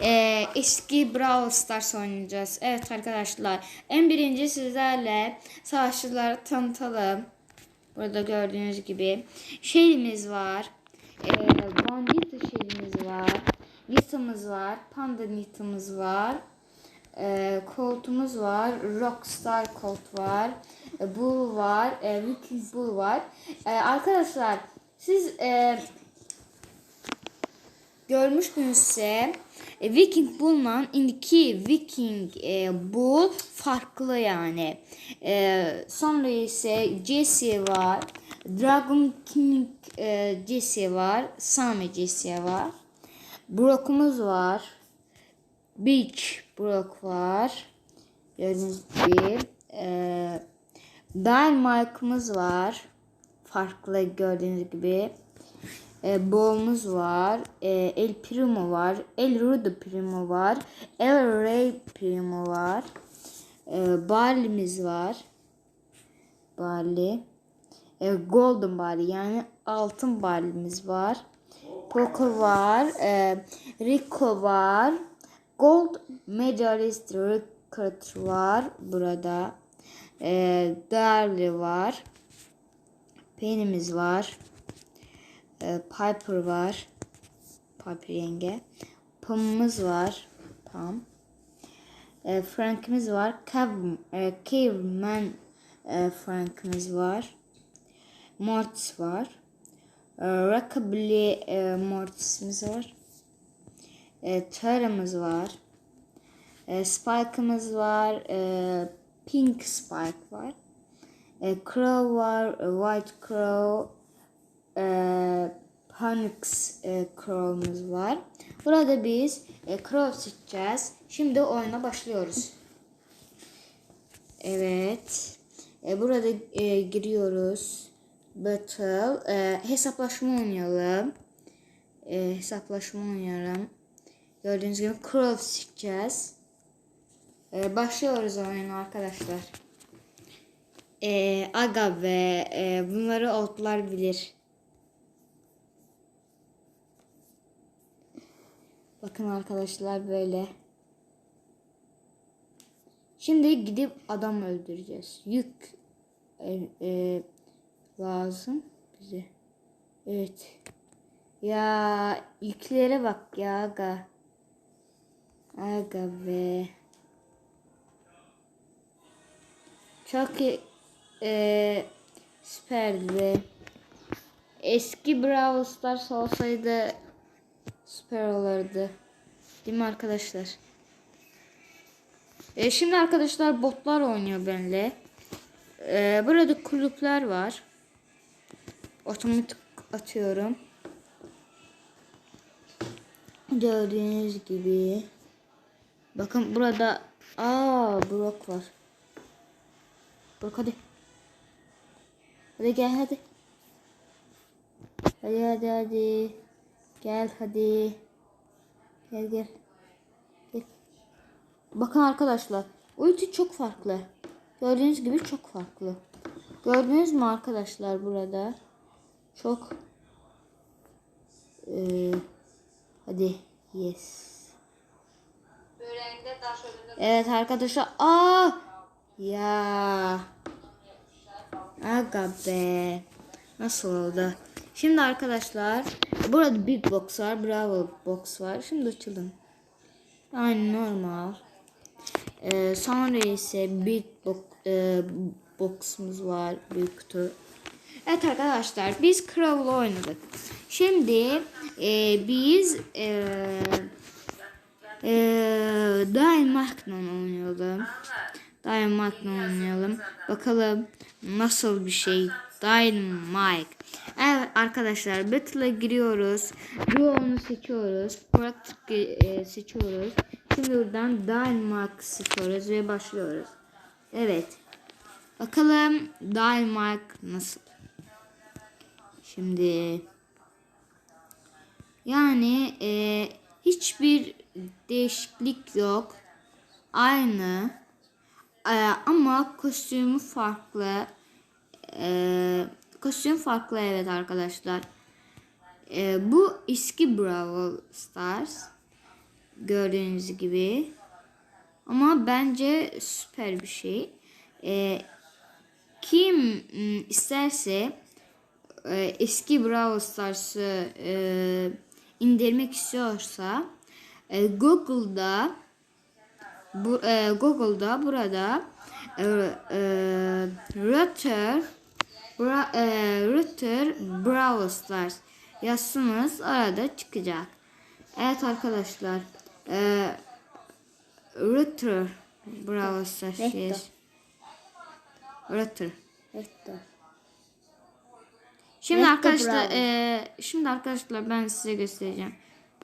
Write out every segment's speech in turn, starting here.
Ee, eski Brawl Stars oynayacağız. Evet arkadaşlar. En birinci sizlerle savaşçıları tanıtalım. Burada gördüğünüz gibi. Şeyimiz var. Ee, Bandita şeyimiz var. Lita'mız var. Panda Lita'mız var. Ee, Colt'umuz var. Rockstar Colt var. E, Bull var. E, Bull var. E, arkadaşlar siz e, görmüştünüzse e, Viking Bull'la indiki Viking e, Bull farklı yani. E, sonra ise Jesse var. Dragon King e, Jesse var. Sami Jesse var. Brock'umuz var. Beach Brock var. Gördüğünüz gibi. E, Dynamite'ımız var. Farklı gördüğünüz gibi. E, Bo'muz var. E, El Primo var. El Rudo Primo var. El Rey Primo var. E, Barley'miz var. Barley. E, Golden Barley yani altın barley'miz var. Poco var. E, Rico var. Gold Medalist Rickert var burada. E, Darley var. Penny'miz var. E, Piper var. Piper yenge. Pam'ımız var. Pam. E, Frank'imiz var. Cav, e, Caveman e, Frank'imiz var. Mortis var. E, Rockabilly Mortis'imiz var. E, Tera'mız var. E, Spike'ımız var. Pink Spike var. Crow var. e, White Crow. E, Phoenix e, Crow'umuz var. Burada biz e, Crow seçeceğiz. Şimdi oyuna başlıyoruz. Evet. E, burada e, giriyoruz. Battle. E, hesaplaşma oynayalım. E, hesaplaşma oynayalım. Gördüğünüz gibi Crow seçeceğiz. E, başlıyoruz oyuna arkadaşlar. E, aga ve e, bunları otlar bilir. Bakın arkadaşlar böyle. Şimdi gidip adam öldüreceğiz. Yük e, e, lazım bize. Evet. Ya yüklere bak ya aga. Aga be. Çok e, süperdi. Eski Brawl Stars olsaydı süper olurdu. Değil mi arkadaşlar? E, şimdi arkadaşlar botlar oynuyor benimle. E, burada kulüpler var. Otomatik atıyorum. Gördüğünüz gibi. Bakın burada aa blok var. Brock hadi. Hadi gel hadi. Hadi hadi hadi. Gel hadi. Gel gel. Gel. Bakın arkadaşlar. Ulti çok farklı. Gördüğünüz gibi çok farklı. Gördünüz mü arkadaşlar burada? Çok. Ee, hadi. Yes. Evet arkadaşlar. Aa! Ya. Aga be. Nasıl oldu? Şimdi arkadaşlar burada Big Box var. Bravo Box var. Şimdi açalım. Yani normal. Ee, sonra ise Big Box, e, Box'umuz var. Büyük. Evet arkadaşlar biz Crow'la oynadık. Şimdi e, biz e, e, Dynamite'la oynayalım. Dynamite'la oynayalım. Bakalım nasıl bir şey. Dynamite. Evet arkadaşlar Battle'a giriyoruz. Duo'nu seçiyoruz. Practice e, seçiyoruz. Şimdi buradan Dynamite seçiyoruz ve başlıyoruz. Evet. Bakalım Dynamite nasıl? Şimdi yani e, hiçbir değişiklik yok. Aynı. E, ama kostümü farklı. E, kostüm farklı evet arkadaşlar. E, bu eski Brawl Stars. Gördüğünüz gibi. Ama bence süper bir şey. Ee, kim m, isterse e, eski Brawl Stars'ı e, indirmek istiyorsa e, Google'da bu, e, Google'da burada e, e, router bra, e, router Brawl Stars yazsanız arada çıkacak. Evet arkadaşlar e, router Brawl Stars yaz. router Esto. Şimdi Recto arkadaşlar Brawl. e, şimdi arkadaşlar ben size göstereceğim.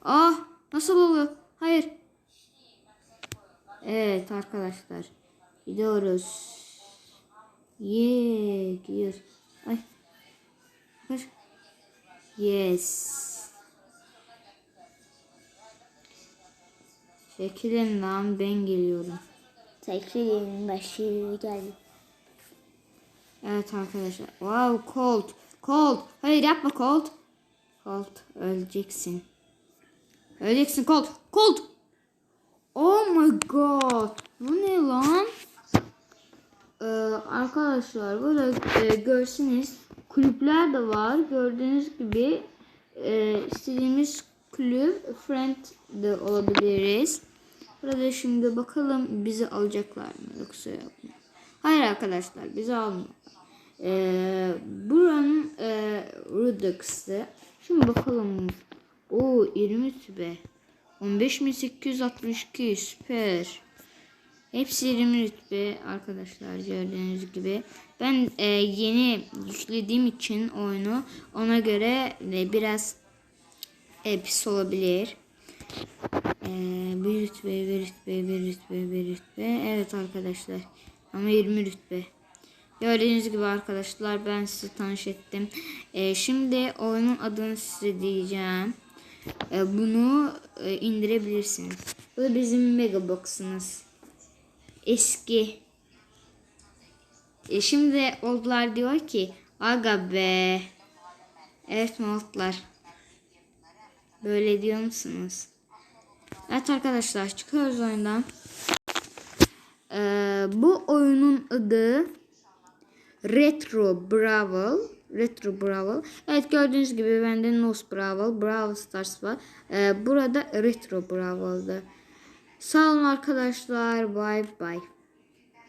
Ah nasıl oluyor? Hayır. Evet arkadaşlar. Gidiyoruz. Ye gidiyoruz. Ay. Bakın. Yes. Çekilin lan ben geliyorum. Tekriğin başı geldi. Evet arkadaşlar. Wow Colt. Colt. Hayır yapma Colt. Colt öleceksin. Öleceksin Colt. Colt. Oh my god. Bu ne lan? Ee, arkadaşlar burada e, görseniz kulüpler de var. Gördüğünüz gibi e, istediğimiz kulüp friend de olabiliriz. Burada şimdi bakalım bizi alacaklar mı yoksa yok mu? Hayır arkadaşlar bizi almıyor. Ee, buranın e, Rudux'ı. Şimdi bakalım. O 20 tübe. 15862 süper. Hepsi 20 rütbe arkadaşlar gördüğünüz gibi. Ben e, yeni yüklediğim için oyunu ona göre de biraz e, pis olabilir. E, bir rütbe, bir rütbe, bir rütbe, bir rütbe. Evet arkadaşlar. Ama 20 rütbe. Gördüğünüz gibi arkadaşlar ben sizi tanış ettim. E, şimdi oyunun adını size diyeceğim. E, bunu e, indirebilirsiniz. Bu da bizim Megabox'ımız. Eski. E, şimdi oldular diyor ki aga be. Evet modlar. Böyle diyor musunuz? Evet arkadaşlar çıkıyoruz oyundan. Ee, bu oyunun adı Retro Brawl. Retro Brawl. Evet gördüğünüz gibi bende Nos Brawl, Brawl Stars var. Ee, burada Retro Brawl'da. Sağ olun arkadaşlar. Bye bye.